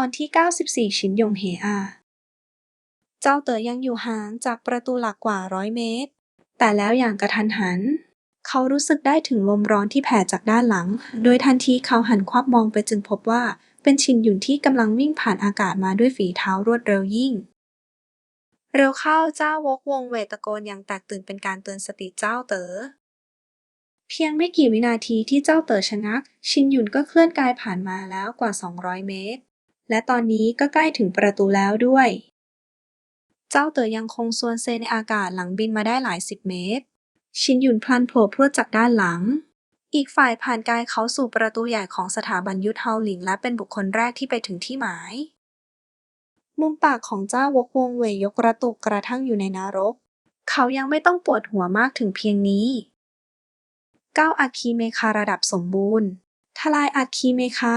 ตอนที่ 94 ชินยงเฮอา เจ้าเต๋อยังอยู่ห่างจากประตูหลักกว่าร้อยเมตร แต่แล้วอย่างกระทันหัน เขารู้สึกได้ถึงลมร้อนที่แผ่จากด้านหลัง โดยทันทีเขาหันควับมองไปจึงพบว่าเป็นชินหยุนที่กำลังวิ่งผ่านอากาศมาด้วยฝีเท้ารวดเร็วยิ่ง เร็วเข้าเจ้าวกวงเวทตะโกนอย่างแตกตื่นเป็นการเตือนสติเจ้าเต๋อเพียงไม่กี่วินาทีที่เจ้าเต๋อชะงัก ชินหยุนก็เคลื่อนกายผ่านมาแล้วกว่า 200 เมตร และตอนนี้ก็ใกล้ถึงประตูแล้วด้วย เจ้าเต๋อยังคงส่วนเซในอากาศหลังบินมาได้หลายสิบเมตร ชินหยุนพลันโผล่พรวดจากด้านหลัง อีกฝ่ายผ่านกายเขาสู่ประตูใหญ่ของสถาบันยุทธเฮาหลิงและเป็นบุคคลแรกที่ไปถึงที่หมาย มุมปากของเจ้าวกวงเวยยกกระตุกกระทั่งอยู่ในนรก เขายังไม่ต้องปวดหัวมากถึงเพียงนี้ก้าวอัคคีเมคาระดับสมบูรณ์ ทลายอัคคีเมคา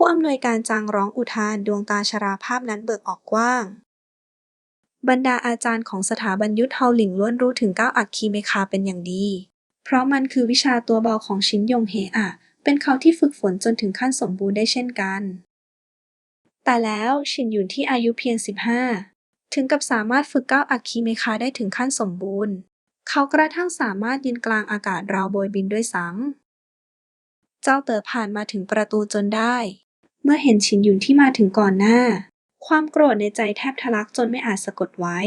ผู้อำนวยการจางร้องอุทานดวงตาชราภาพนั้นเบิกออกกว้าง บรรดาอาจารย์ของสถาบันยุทธเฮาหลิงล้วนรู้ถึงก้าวอัคคีเมคาเป็นอย่างดี เพราะมันคือวิชาตัวเบาของชินยงเฮอะ เป็นเขาที่ฝึกฝนจนถึงขั้นสมบูรณ์ได้เช่นกัน แต่แล้วชินหยุนที่อายุเพียง 15 ถึงกับสามารถฝึกก้าวอัคคีเมคาได้ถึงขั้นสมบูรณ์ เขากระทั่งสามารถยืนกลางอากาศราวโบยบินด้วยซ้ำเจ้าเต๋อผ่านมาถึงประตูจนได้ มื่อเห็นชินหยุนที่มาถึงก่อนหน้า ความโกรธในใจแทบทะลักจนไม่อาจสะกดไว้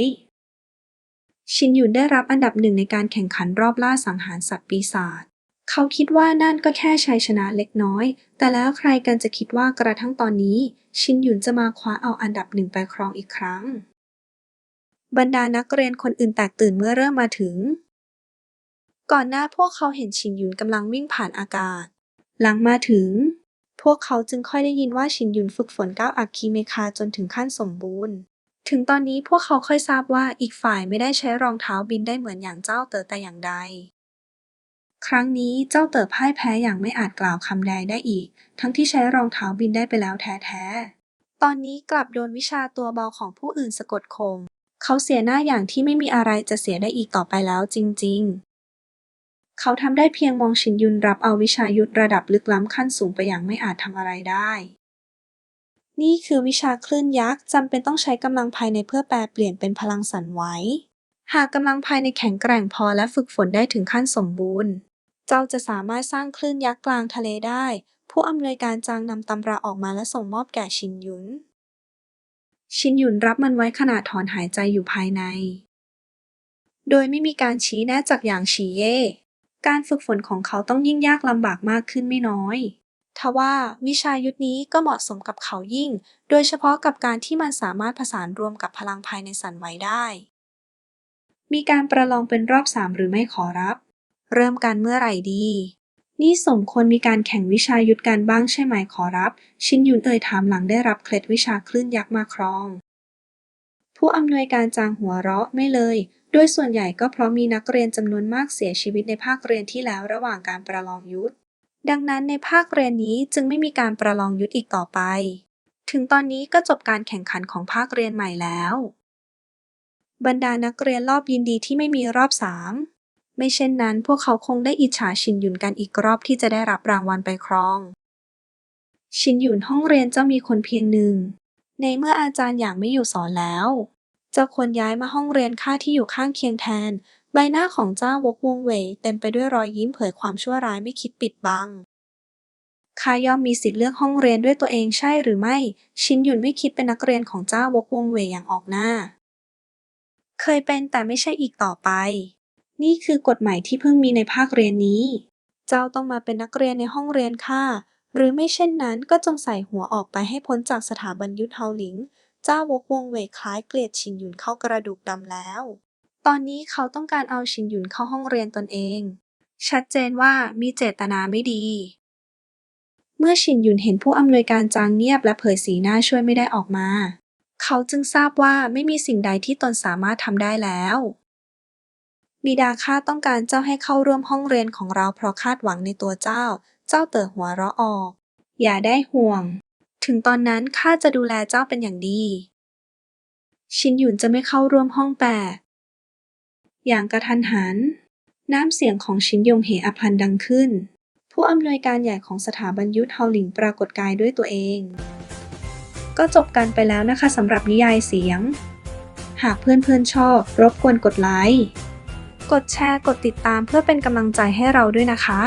ชินหยุนได้รับอันดับหนึ่งในการแข่งขันรอบล่าสังหารสัตว์ปีศาจเขาคิดว่านั่นก็แค่ชัยชนะเล็กน้อย แต่แล้วใครกันจะคิดว่ากระทั่งตอนนี้ ชินหยุนจะมาคว้าเอาอันดับหนึ่งไปครองอีกครั้ง บรรดานักเรียนคนอื่นแตกตื่นเมื่อเริ่มมาถึง ก่อนหน้าพวกเขาเห็นชินหยุนกำลังวิ่งผ่านอากาศ หลังมาถึง พวกเขาจึงค่อยได้ยินว่าชินหยุนฝึกฝนก้าวอัคคีเมคาจนถึงขั้นสมบูรณ์ ถึงตอนนี้พวกเขาค่อยทราบว่าอีกฝ่ายไม่ได้ใช้รองเท้าบินได้เหมือนอย่างเจ้าเต๋อแต่อย่างใด ครั้งนี้เจ้าเต๋อพ่ายแพ้อย่างไม่อาจกล่าวคำใดได้อีก ทั้งที่ใช้รองเท้าบินได้ไปแล้วแท้ๆ ตอนนี้กลับโดนวิชาตัวเบาของผู้อื่นสะกดข่มเขาเสียหน้าอย่างที่ไม่มีอะไรจะเสียได้อีกต่อไปแล้วจริง ๆ เขาทำได้เพียงมองชินยุนรับเอาวิชายุทธระดับลึกล้ำขั้นสูงไปอย่างไม่อาจทำอะไรได้ นี่คือวิชาคลื่นยักษ์จำเป็นต้องใช้กำลังภายในเพื่อแปลเปลี่ยนเป็นพลังสั่นไหว หากกำลังภายในแข็งแกร่งพอและฝึกฝนได้ถึงขั้นสมบูรณ์ เจ้าจะสามารถสร้างคลื่นยักษ์กลางทะเลได้ ผู้อำนวยการจางนำตำราออกมาและส่งมอบแก่ชินยุน ชินยุนรับมันไว้ขณะถอนหายใจอยู่ภายใน โดยไม่มีการชี้แนะจากอย่างฉีเย่ การฝึกฝนของเขาต้องยิ่งยากลำบากมากขึ้นไม่น้อยทว่าวิชายุทธนี้ก็เหมาะสมกับเขายิ่ง โดยเฉพาะกับการที่มันสามารถผสานรวมกับพลังภายในสันไหวได้ มีการประลองเป็นรอบสามหรือไม่ขอรับ เริ่มกันเมื่อไหร่ดี นี่สมควรมีการแข่งวิชายุทธกันบ้างใช่ไหมขอรับ ชินยุนเอ่ยถามหลังได้รับเคล็ดวิชาคลื่นยักษ์มาครอง ผู้อำนวยการจางหัวเราะไม่เลย โดยส่วนใหญ่ก็เพราะมีนักเรียนจำนวนมากเสียชีวิตในภาคเรียนที่แล้วระหว่างการประลองยุทธ ดังนั้นในภาคเรียนนี้จึงไม่มีการประลองยุทธอีกต่อไป ถึงตอนนี้ก็จบการแข่งขันของภาคเรียนใหม่แล้ว บรรดานักเรียนรอบยินดีที่ไม่มีรอบสามไม่เช่นนั้นพวกเขาคงได้อิจฉาชินหยุนกันอีกรอบที่จะได้รับรางวัลไปครอง ชินหยุนห้องเรียนเจ้ามีคนเพียงหนึ่ง ในเมื่ออาจารย์อย่างไม่อยู่สอนแล้ว เจ้าควรย้ายมาห้องเรียนข้าที่อยู่ข้างเคียงแทน ใบหน้าของเจ้าวกวงเว่ยเต็มไปด้วยรอยยิ้มเผยความชั่วร้ายไม่คิดปิดบังข้าย่อมมีสิทธิ์เลือกห้องเรียนด้วยตัวเองใช่หรือไม่ ชินหยุนไม่คิดเป็นนักเรียนของเจ้าวกวงเว่ยอย่างออกหน้า เคยเป็นแต่ไม่ใช่อีกต่อไป นี่คือกฎหมายที่เพิ่งมีในภาคเรียนนี้ เจ้าต้องมาเป็นนักเรียนในห้องเรียนข้าหรือไม่เช่นนั้นก็จงใส่หัวออกไปให้พ้นจากสถาบันยุทธเฮาหลิง จ้าวกวงเวคล้ายเกลียดชินหยุนเข้ากระดูกดำแล้ว ตอนนี้เขาต้องการเอาชินหยุนเข้าห้องเรียนตนเอง ชัดเจนว่ามีเจตนาไม่ดี เมื่อชินหยุนเห็นผู้อำนวยการจางเงียบและเผยสีหน้าช่วยไม่ได้ออกมา เขาจึงทราบว่าไม่มีสิ่งใดที่ตนสามารถทำได้แล้วบิดาข้าต้องการเจ้าให้เข้าร่วมห้องเรียนของเราเพราะคาดหวังในตัวเจ้า เจ้าเต๋อหัวเราะออก อย่าได้ห่วง ถึงตอนนั้นข้าจะดูแลเจ้าเป็นอย่างดี ชินหยุนจะไม่เข้าร่วมห้องแปดอย่างกระทันหัน น้ำเสียงของชินยงเหอพันดังขึ้น ผู้อำนวยการใหญ่ของสถาบันยุทธเฮาหลิงปรากฏกายด้วยตัวเองกก็จบกันไปแล้วนะคะสำหรับนิยายเสียง หากเพื่อนๆชอบ รบกวนกดไลค์ กดแชร์ กดติดตามเพื่อเป็นกำลังใจให้เราด้วยนะคะ